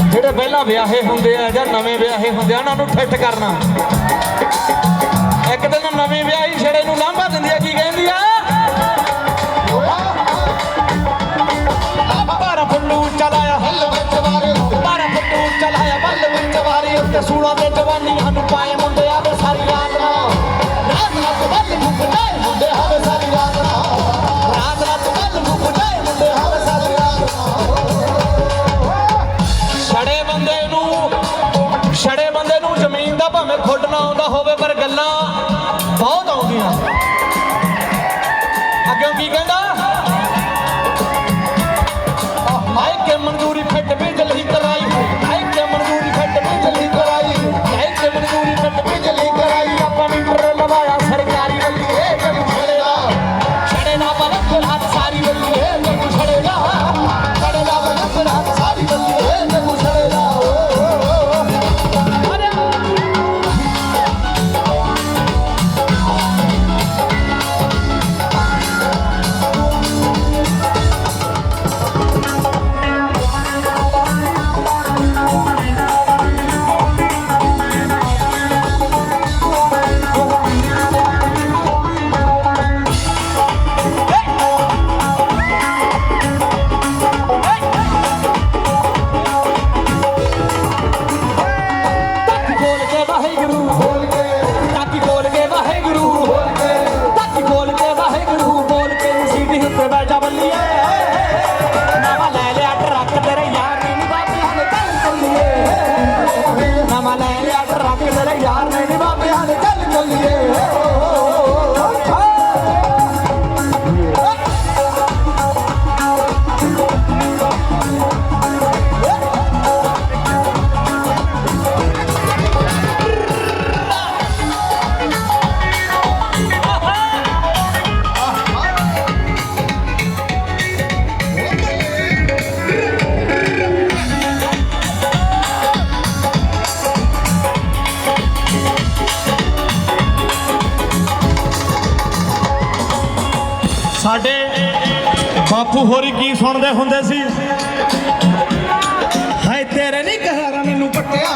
ਜਿਹੜੇ ਪਹਿਲਾਂ ਵਿਆਹੇ ਹੁੰਦੇ ਆ ਜਾਂ ਨਵੇਂ ਵਿਆਹੇ ਹੁੰਦੇ ਆ, ਉਹਨਾਂ ਨੂੰ ਫਿੱਟ ਕਰਨਾ। ਇੱਕ ਦਿਨ ਨਵੀਂ ਵਿਆਹੀ ਛੇੜੇ ਨੂੰ ਲਾਂਭਾ ਦਿੰਦੀ ਆ, ਕੀ ਕਹਿੰਦੀ ਆ? ਭਾਰਾ ਫੁੱਲੂ ਚਲਾਇਆ ਹੱਲ ਵਿੱਚ ਵਾਰੇ ਭਾਰਾ ਫੁੱਲੂ ਚਲਾਇਆ ਬੱਲ ਵਿੱਚ ਵਾਰੇ, ਉੱਤੇ ਸੂਣਾ ਤੇ ਜਵਾਨੀਆਂ ਨੂੰ ਪਾਏ ਮੁੰਡੇ। ਬਾਪੂ ਹੋਰੀ ਕੀ ਸੁਣਦੇ ਹੁੰਦੇ ਸੀ? ਹਾਏ ਤੇਰੇ ਨਹੀਂ ਕਹਾਰਾ ਮੈਨੂੰ ਪੱਟਿਆ।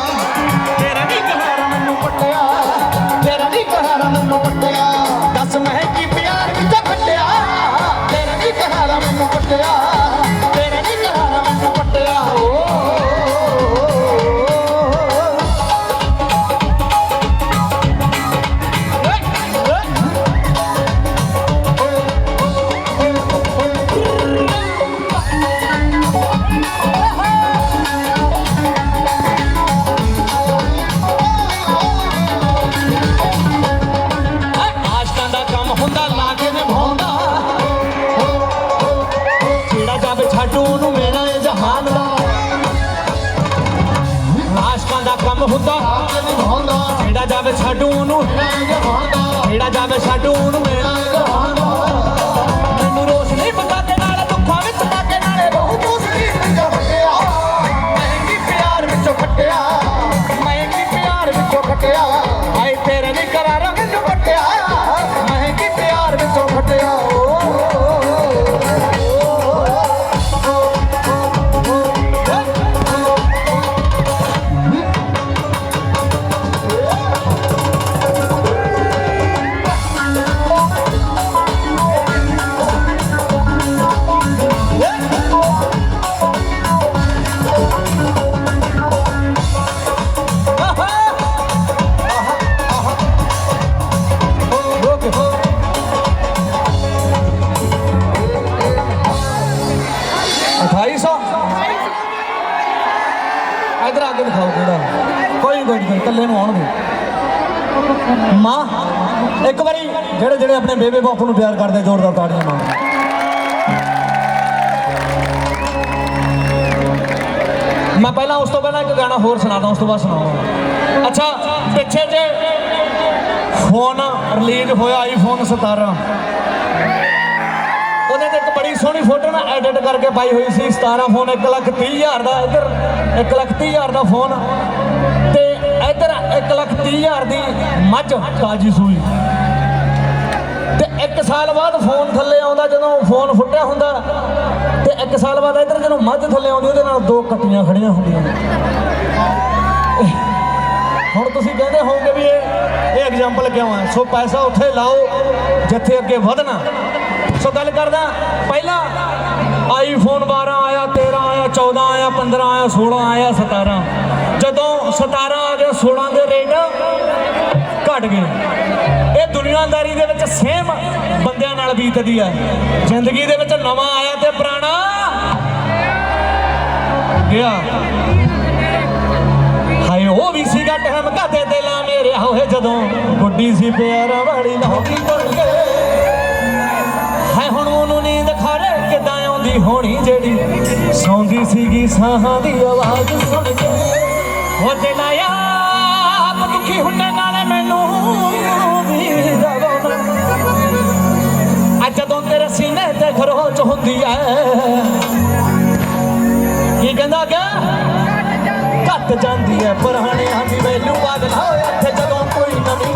ਇੱਕ ਵਾਰੀ ਜਿਹੜੇ ਜਿਹੜੇ ਆਪਣੇ ਬੇਬੇ ਬਾਪੂ ਨੂੰ ਪਿਆਰ ਕਰਦੇ, ਜ਼ੋਰਦਾਰ ਤਾੜੀਆਂ ਮਾਰੋ। ਮੈਂ ਪਹਿਲਾਂ ਉਸ ਤੋਂ ਪਹਿਲਾਂ ਇੱਕ ਗਾਣਾ ਹੋਰ ਸੁਣਾਦਾ, ਉਸ ਤੋਂ ਬਾਅਦ ਸੁਣਾਉਂਗਾ ਅੱਛਾ, ਪਿੱਛੇ ਜੇ ਫੋਨ ਰਿਲੀਜ਼ ਹੋਇਆ ਆਈਫੋਨ 17 ਉਹਦੇ ਤੇ ਇੱਕ ਬੜੀ ਸੋਹਣੀ ਫੋਟੋ ਨਾ ਐਡਿਟ ਕਰਕੇ ਪਾਈ ਹੋਈ ਸੀ 17 ਫੋਨ 1 ਲੱਖ 30 ਹਜ਼ਾਰ ਦਾ ਇੱਧਰ 1 ਲੱਖ 30 ਹਜ਼ਾਰ ਦਾ ਫੋਨ ਤੇ ਇੱਧਰ 1 ਲੱਖ 30 ਹਜ਼ਾਰ ਦੀ ਮੱਝ ਤਾਜੀ ਸੂਈ। ਤੇ 1 ਸਾਲ ਬਾਅਦ ਫੋਨ ਥੱਲੇ ਆਉਂਦਾ ਜਦੋਂ ਫੋਨ ਫੁੱਟਿਆ ਹੁੰਦਾ, ਤੇ ਇੱਕ ਸਾਲ ਬਾਅਦ ਇਧਰ ਜਦੋਂ ਮੱਝ ਥੱਲੇ ਆਉਂਦੀ, ਉਹਦੇ ਨਾਲ ਦੋ ਕੱਟੀਆਂ ਖੜੀਆਂ ਹੁੰਦੀਆਂ ਹੁਣ ਤੁਸੀਂ ਕਹਿੰਦੇ ਹੋਵੋਗੇ ਵੀ ਇਹ ਇਹ ਐਗਜ਼ਾਮਪਲ ਕਿਉਂ ਹੈ ਸੋ ਪੈਸਾ ਉੱਥੇ ਲਾਓ, ਜਿੱਥੇ ਅੱਗੇ ਵਧਣਾ। ਸੋ ਗੱਲ ਕਰਦਾ, ਪਹਿਲਾ ਆਈਫੋਨ 12 ਆਇਆ 13 ਆਇਆ 14 ਆਇਆ 15 ਆਇਆ 16 ਆਇਆ 17 ਜਦੋਂ 17 ਆ ਗਿਆ 16 ਦੇ ਰੇਟ ਘਟ ਗਏ। ਇਹ ਦੁਨੀਆਦਾਰੀ ਦੇ ਵਿੱਚ ਸੇਮ ਬੰਦਿਆਂ ਨਾਲ ਬੀਤਦੀ ਆ। ਜ਼ਿੰਦਗੀ ਦੇ ਵਿੱਚ ਨਵਾਂ ਆਇਆ ਤੇ ਪੁਰਾਣਾ ਗਿਆ। ਹਾਏ, ਉਹ ਵੀ ਸੀਗਾ ਟਹਿਮ ਕਾਤੇ ਦਿਲਾਂ ਮੇਰੇ ਹੋਏ ਜਦੋਂ ਗੁੱਡੀ ਸੀ ਪਿਆਰਾ ਵਾਲੀ ਲਾਉਂਦੀ ਤੁਰ ਗਏ ਹਾਏ, ਹੁਣ ਉਹਨੂੰ ਨੀਂਦ ਖਾਰੇ ਕਿਦਾਂ ਆਉਂਦੀ ਹੋਣੀ ਜਿਹੜੀ ਸੌਂਦੀ ਸੀਗੀ ਸਾਹਾਂ ਦੀ ਆਵਾਜ਼ ਸੁਣ ਕੇ। ਹੋ ਦਿਲਾ ਆਪ ਦੁਖੀ ਹੁੰਨੇ ਨਾਲੇ ਮੈਨੂੰ। ਜਦੋਂ ਤੇਰੇ ਸੀਨੇ ਤੇ ਖਰੋਚ ਹੁੰਦੀ ਐ। ਕੀ ਕਹਿੰਦਾ ਕਿ ਘੱਟ ਜਾਂਦੀ ਐ। ਪੁਰਾਣਿਆਂ ਦੀ ਵੈਲਿਊ ਬਦਲਾ ਇੱਥੇ ਜਦੋਂ ਕੋਈ ਨਵੀਂ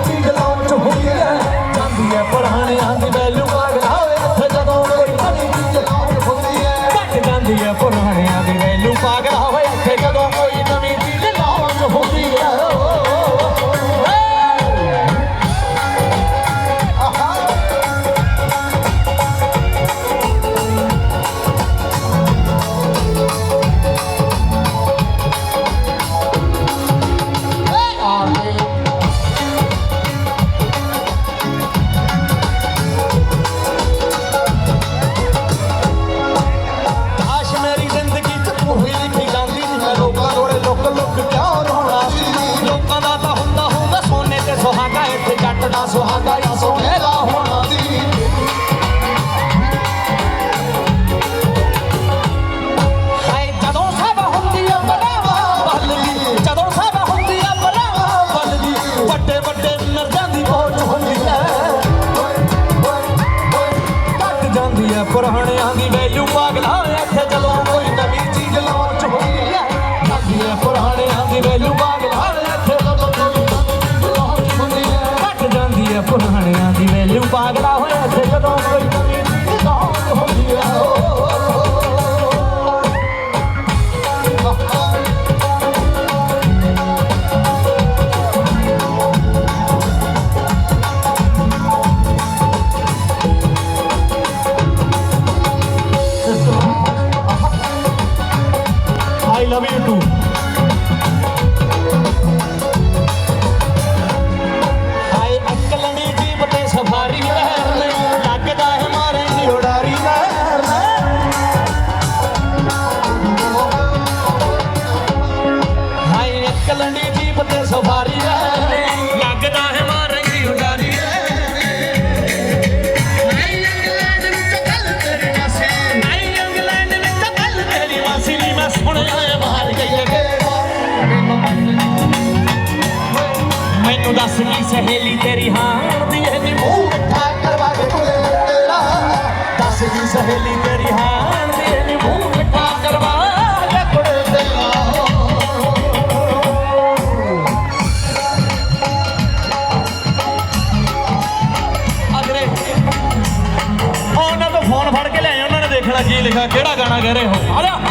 ਦੇਖਣਾ ਕਿਹੜਾ ਗਾਣਾ ਕਹਿ ਰਹੇ ਹੋ। ਆ ਜਾ।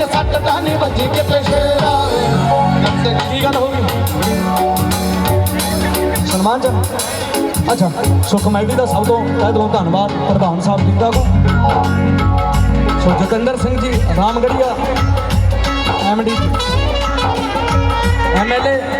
ਚੱਕਦੇ ਸੱਟ ਤਾਂ ਨਹੀਂ ਵੱਜੀ ਕਿਤੇ ਸ਼ੇਰਾ ਕੀ ਗੱਲ ਹੋ ਗਈ? ਸਨਮਾਨ ਚ ਅੱਛਾ, ਸੁਖ ਮੈਗਦੀ ਦਾ ਸਭ ਤੋਂ ਤਹਿ ਦਿਲੋਂ ਧੰਨਵਾਦ ਪ੍ਰਧਾਨ ਸਾਹਿਬ ਜਿੰਦਾ ਕੋ। ਸੋ ਜਤਿੰਦਰ ਸਿੰਘ ਜੀ ਰਾਮਗੜੀਆ ਐਮਡੀ ਐਮਐਲਏ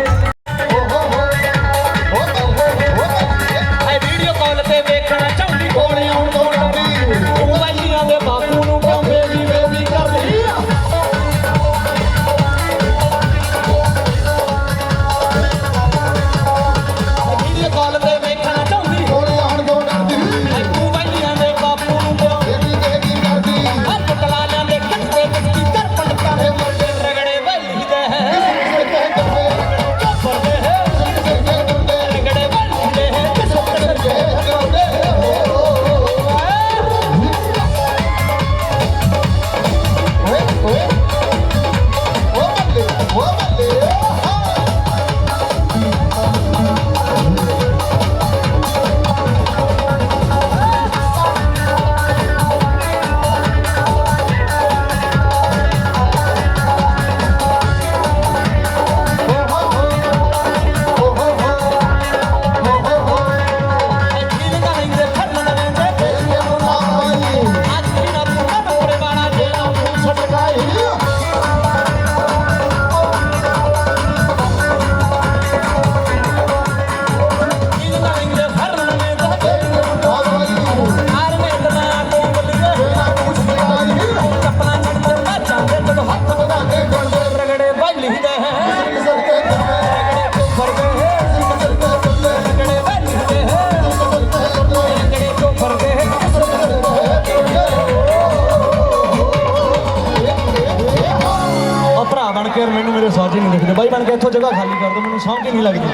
ਕੇ ਯਾਰ ਮੈਨੂੰ ਨਹੀਂ ਦਿਖਦੇ। ਬਾਈ ਬਣ ਕੇ ਇੱਥੋਂ ਜਗ੍ਹਾ ਖਾਲੀ ਕਰ ਦਿਓ, ਮੈਨੂੰ ਸਮਝ ਹੀ ਨਹੀਂ ਲੱਗਦੀ।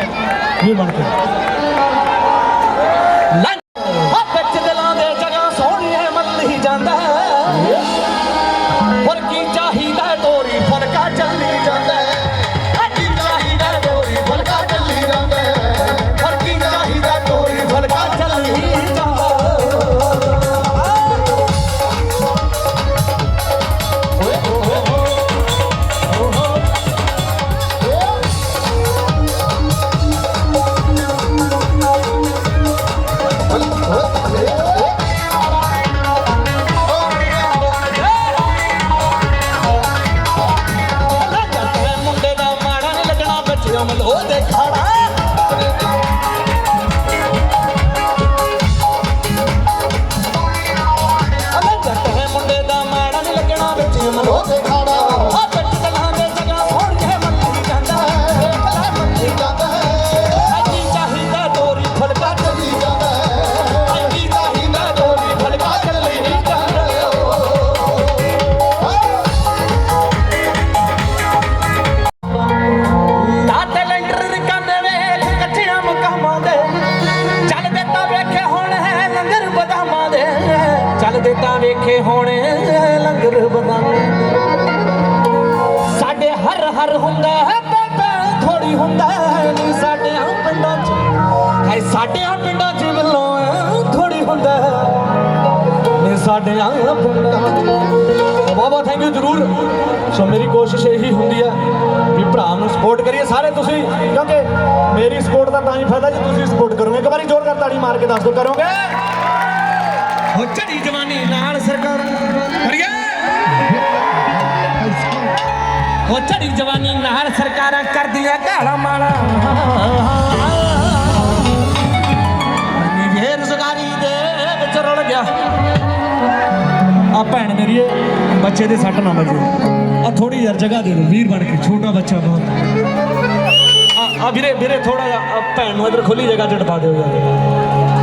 ਵੀਰ ਬਣ ਕੇ। ਤਾਂ ਵੇਖੇ ਹੋਣੇ ਲੰਗਰ ਬਦਾਮਾਂ। ਸਾਡੇ ਹਰ ਹਰ ਹੁੰਦਾ ਹੈ, ਬਾਬਾ ਥੋੜੀ ਹੁੰਦਾ ਨਹੀਂ ਸਾਡੇ ਆ ਪਿੰਡਾਂ 'ਚ। ਹੈ ਸਾਡੇ ਆ ਪਿੰਡਾਂ 'ਚ ਵੱਲੋਂ ਥੋੜੀ ਹੁੰਦਾ ਨਹੀਂ ਸਾਡੇ ਆ ਪਿੰਡਾਂ 'ਚ। ਬਾਬਾ ਥੈਂਕ ਯੂ ਜਰੂਰ। ਸੋ ਮੇਰੀ ਕੋਸ਼ਿਸ਼ ਇਹੀ ਹੁੰਦੀ ਆ ਵੀ ਭਰਾ ਨੂੰ ਸਪੋਰਟ ਕਰੀਏ ਸਾਰੇ ਤੁਸੀਂ, ਕਿਉਂਕਿ ਮੇਰੀ ਸਪੋਰਟ ਦਾ ਤਾਂ ਹੀ ਫਾਇਦਾ ਜੇ, ਤੁਸੀਂ ਸਪੋਰਟ ਕਰੋਗੇ। ਇੱਕ ਵਾਰੀ ਜ਼ੋਰਦਾਰ ਤਾੜੀ ਮਾਰ ਕੇ ਦੱਸ ਦਿਓ, ਕਰੋਗੇ? ਹੋ ਝੜੀ ਜਵਾਨੀ ਨਾਲ ਸਰਕਾਰ। ਕਰੀਏ ਹੋ ਝੜੀ ਜਵਾਨੀ ਨਾਲ ਸਰਕਾਰਾਂ ਕਰਦੀਆਂ ਢਾਲਾ ਮਾਲਾ। ਨੀ ਬੇਰੁਜ਼ਗਾਰੀ ਦੇ ਵਿੱਚ ਰੁਲ ਗਿਆ। ਆ ਭੈਣ ਮੇਰੀਏ ਬੱਚੇ ਦੇ ਸੱਟ ਨਾ ਵੱਜੇ। ਆ ਥੋੜੀ ਯਾਰ ਜਗ੍ਹਾ ਦੇ ਦਿਓ, ਵੀਰ ਬਣ ਕੇ, ਛੋਟਾ ਬੱਚਾ ਬਹੁਤ। ਆ ਵੀਰੇ ਵੀਰੇ ਥੋੜਾ ਜਿਹਾ ਭੈਣ ਨੂੰ ਇਧਰ ਖੁੱਲੀ ਜਗ੍ਹਾ 'ਚ ਡਪਾ ਦਿਓ ਯਾਰ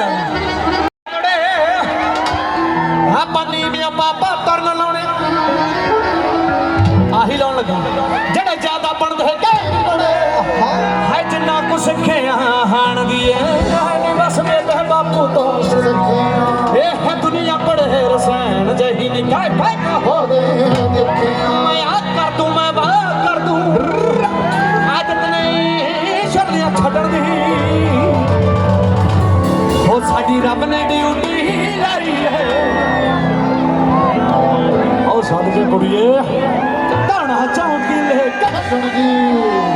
ਇਸ ਤੋਂ ਬਾਅਦ ਤਰਨ ਲਾਉਣੇ। ਆਹੀ ਲਾਉਣ ਲੱਗਾ। ਜਿਹੜੇ ਜ਼ਿਆਦਾ ਬਣਦੇ ਹੈ ਕਿ ਹੈ ਜਿੰਨਾ ਕੁ ਸਿੱਖਿਆ ਹਾਣ ਦੀ ਏ ਨਹੀਂ ਬਸ ਮੇਰੇ ਬਾਪੂ ਤੋਂ। ਇਹ ਹੈ ਦੁਨੀਆ ਪੜੇ ਰਸੈਣ ਜਹੀ ਨਿਕਾਇ ਪਾਇ ਹੋ ਮੈਂ ਆ ਕਰ ਦੂੰ, ਮੈਂ ਬਾਹ ਕਰ ਦੂੰ। ਆਦਤ ਨਹੀਂ ਛੱਡਣ ਦੀ। ਸਾਡੀ ਰੱਬ ਨੇ ਡਿਊਟੀ ਲਾਈ ਹੈ। ਉਹ ਸਾਡੀ ਕੁੜੀਏ ਧਾਣਾ ਚੌਂਕੀ ਲੈ ਕੇ ਐ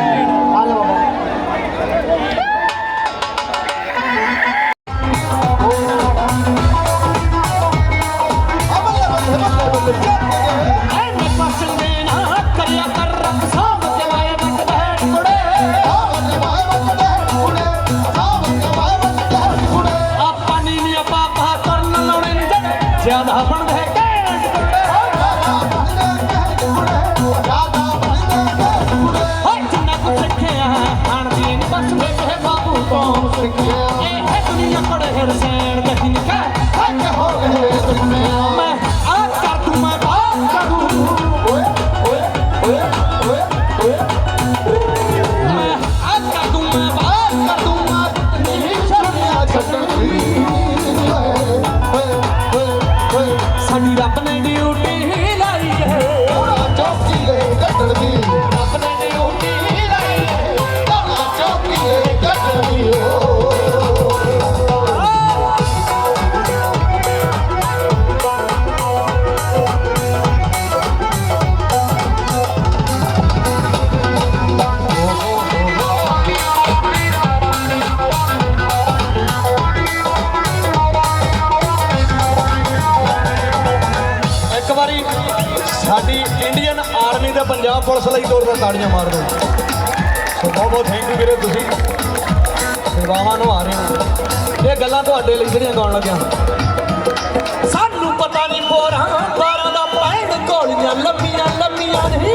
ਸਾਡੀ ਇੰਡੀਅਨ ਆਰਮੀ ਤੇ ਪੰਜਾਬ ਪੁਲਿਸ ਲਈ ਤੋਰ ਦਾ ਤਾੜੀਆਂ ਮਾਰ ਦਿਓ। ਸੋ ਬਹੁਤ ਬਹੁਤ ਥੈਂਕ ਯੂ ਵੀਰੇ ਤੁਸੀਂ। ਸੇਵਾਵਾਂ ਨੂੰ ਆ ਰਹੇ ਹੋ। ਇਹ ਗੱਲਾਂ ਤੁਹਾਡੇ ਲਈ ਜਿਹੜੀਆਂ ਗਾਉਣ ਲੱਗਿਆ। ਸਾਨੂੰ ਪਤਾ ਨਹੀਂ ਬੋਰਾਂ ਬਾਰਾਂ ਦਾ ਪੈਣ, ਗੋਲੀਆਂ ਲੰਮੀਆਂ ਲੰਮੀਆਂ ਨਹੀਂ।